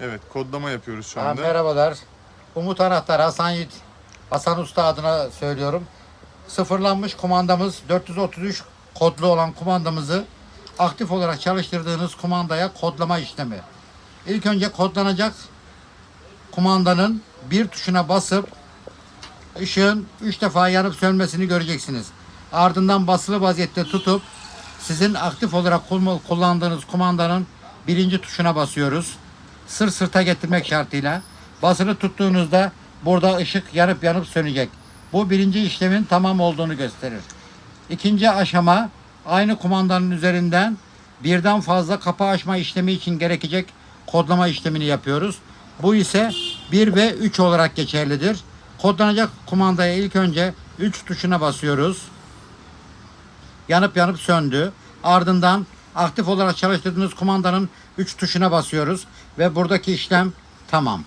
Evet kodlama yapıyoruz şu Ha, anda. merhabalar. Umut Anahtar Hasan Yiğit. Hasan Usta adına söylüyorum. Sıfırlanmış kumandamız 433 kodlu olan kumandamızı aktif olarak çalıştırdığınız kumandaya kodlama işlemi. İlk önce kodlanacak kumandanın bir tuşuna basıp ışığın 3 defa yanıp sönmesini göreceksiniz. Ardından basılı vaziyette tutup sizin aktif olarak kullan- kullandığınız kumandanın birinci tuşuna basıyoruz. Sır sırta getirmek şartıyla. Basılı tuttuğunuzda burada ışık yanıp yanıp sönecek. Bu birinci işlemin tamam olduğunu gösterir. İkinci aşama aynı kumandanın üzerinden birden fazla kapı açma işlemi için gerekecek kodlama işlemini yapıyoruz. Bu ise 1 ve 3 olarak geçerlidir. Kodlanacak kumandaya ilk önce 3 tuşuna basıyoruz. Yanıp yanıp söndü. Ardından aktif olarak çalıştırdığınız kumandanın 3 tuşuna basıyoruz ve buradaki işlem tamam.